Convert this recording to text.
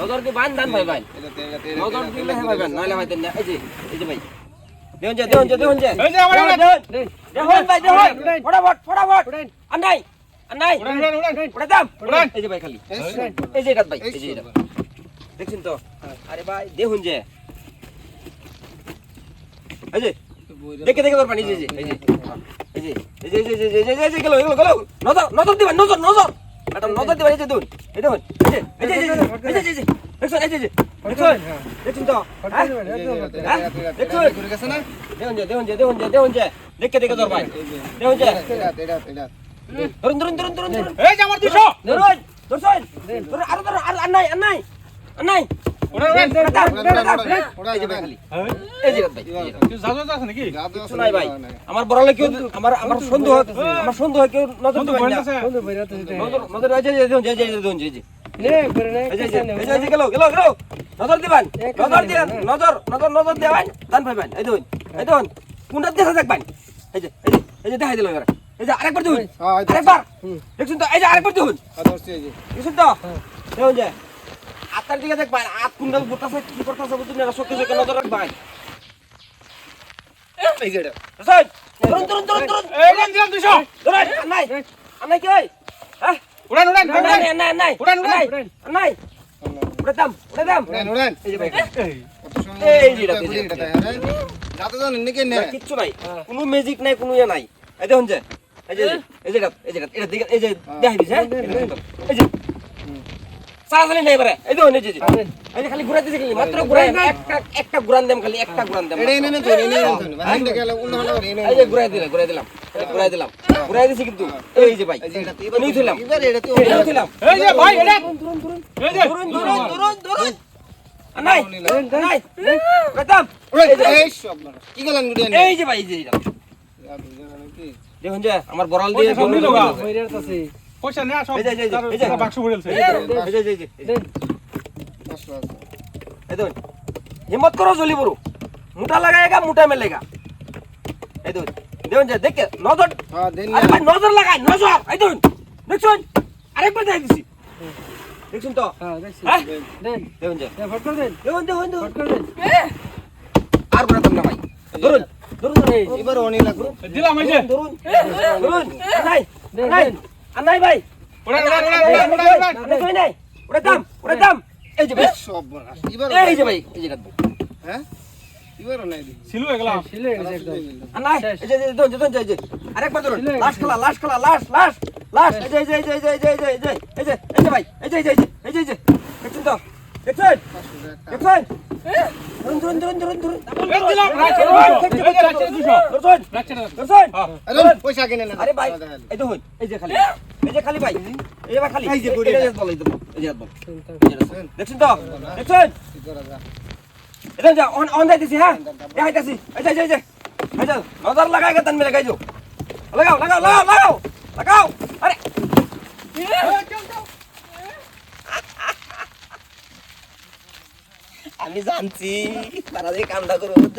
নজর বান দান ভাই ভাই নজর দিলে হে ভাই বান নাইলে ভাই দেন এই যে এই যে ভাই দেন যে দেন যে দেন যে দেন দেন ভাই দেন ফটাফট ফটাফট আর নাই আর দাম এই যে ভাই খালি এই যে এটা ভাই এই যে এটা দেখছেন তো আরে ভাই দেখুন যে এই যে দেখে দেখে পানি এই যে এই যে এই যে এই যে এই যে এই যে গেল গেল গেল নজর নজর দিবেন নজর নজর ম্যাডাম নজর দিবেন এই যে দেখুন এই দেখুন আমার বড় কেউ আমার আমার সন্দেহ আমার সন্দেহ কেউ নজর নজর না আছে নজর নজর এই যে এই যে দেখুন, এই যে এই যে দেখুন, এই যে এই যে এই যে এই যে এই যে গেল গেল গেল নজর দিবেন নজর দিবেন নজর নজর নজর দেবেন দান পাইবেন এই দেখুন এই দেখুন কোনটা দেখা দেখবেন এই যে এই যে এই দেখাই দিল এবারে এই যে আরেকবার দেখুন আরেকবার দেখুন তো এই যে আরেকবার দেখুন দেখুন তো দেখুন যে আত্মার দিকে দেখবেন আত কোনটা বুটাছে কি করতেছে বুঝুন না সত্যি সত্যি নজর রাখবেন বুঝছেন? ধরুন ধরুন ধরুন ধরুন এই দিলাম দুশো ধরুন নাই আর কি হ্যাঁ উড়ান উড়ান নাই নাই উড়ান, উড়ান। আর নাই। উড়ে দাম উড়ে দাম। এই যে ভাই। এই। যে এটা, এই যে এটা। না, কিচ্ছু নাই। কোনো ম্যাজিক নাই কোনো ইয়ে নাই। এই দেখুন যে এই যে এই যে এই যে এটা, এটা দিকে এই যে দেখাই দিছে হ্যাঁ? এই যে সারাসারি নাই এবারে। এই দেখুন এই যে এই যে। এই যে খালি ঘুরাই দিছে খালি মাত্র ঘুরাই একটা একটা ঘুরান দেম খালি একটা ঘুরান দেম এই যে ঘুরাই দিলাম ঘুরাই দিলাম। ঘুরাই দিলাম। ঘুরাই দিছি কিন্তু। এই যে ভাই নিয়ে দিলাম নিয়ে দিলাম এই যে ভাই এটা এই যে ধরুন ধরুন ধরুন ধরুন নাই নাই। বেদাম এই যে ভাই এই যে দেখুন যে আমার বড়াল দিয়ে পয়সা নেয়া সব এই যে, বাক্স ভরেছে এই যে, এই এই দেখুন হিম্মত করো জলি বড় মোটা লাগায়েগা মোটা মেলেগা। এই দেখুন। দেবেন যে দেখে নজর। হ্যাঁ, আরে ভাই নজর লাগাই নজর। এই দেখুন দেখছেন? আরেকবার দেখাই দিছি। দেখছেন তো? হ্যাঁ দেখছেন হ্যাঁ? দেন দেবেন যে হ্যাঁ, ফট করে দেন। দেবেন দেবেন দেবেন ফট করে দেন। আর বড় না ভাই ধরুন ধরুন এবার অনেক লাগল। দিলাম এই যে। ধরুন ধরুন। নাই নাই। আর নাই ভাই। ওড়া ওড়া ওড়া ওড়া ওড়া ওড়া নাই ওড়া দাম ওড়া দাম। এই যে ভাই। সব এই যে ভাই এই যে হ্যাঁ? খালি ভাই এই খালি এই যে দেখছেন তো দেখছেন इधर जा ऑन ऑन देती सी हां ये आई देसी अच्छा अच्छा अच्छा नजर लगाएगा तन में लगाई जो लगाओ लगाओ लगाओ लगाओ लगाओ अरे আমি জানছি তারা যে কামটা করে বুঝছ